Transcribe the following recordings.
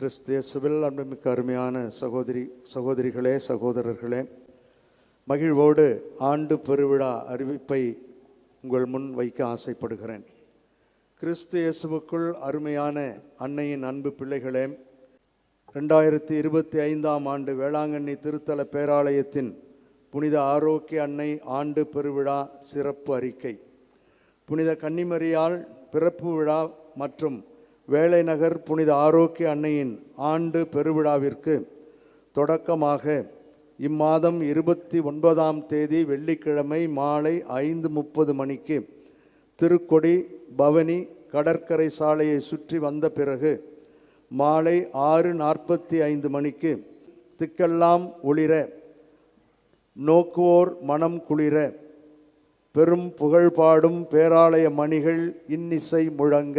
கிறிஸ்தியசுவில் அன்புமிக்க அருமையான சகோதரி சகோதரிகளே சகோதரர்களே மகிழ்வோடு ஆண்டு பெருவிழா அறிவிப்பை உங்கள் முன் வைக்க ஆசைப்படுகிறேன். கிறிஸ்து இயேசுவுக்குள் அருமையான அன்னையின் அன்பு பிள்ளைகளே ரெண்டாயிரத்தி இருபத்தி ஐந்தாம் ஆண்டு வேளாங்கண்ணி திருத்தல பேராலயத்தின் புனித ஆரோக்கிய அன்னை ஆண்டு பெருவிழா சிறப்பு அறிக்கை. புனித கன்னிமரியால் பிறப்பு விழா மற்றும் வேலைநகர் புனித ஆரோக்கிய அன்னையின் ஆண்டு பெருவிழாவிற்கு தொடக்கமாக இம்மாதம் இருபத்தி ஒன்பதாம் தேதி வெள்ளிக்கிழமை மாலை ஐந்து முப்பது மணிக்கு திருக்கொடி பவனி கடற்கரை சாலையை சுற்றி வந்த பிறகு மாலை ஆறு நாற்பத்தி ஐந்து மணிக்கு திக்கெல்லாம் ஒளிர நோக்குவோர் மனம் குளிர பெரும் புகழ்பாடும் பேராலய மணிகள் இன்னிசை முழங்க.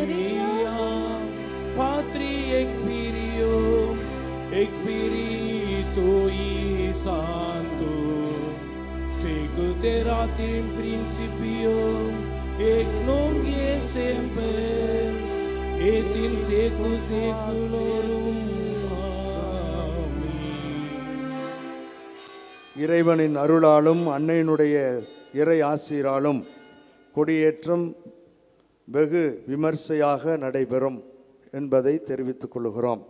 Gloria Patri Expirium, Espiritui Sancto, sicut erat in principio, et nunc et semper, et in secu seculorum. இறைவனின் அருளாலும் அன்னையினுடைய இறை ஆசீராலும் கொடியேற்றம் வெகு விமர்சையாக நடைபெறும் என்பதை தெரிவித்துக் கொள்கிறோம்.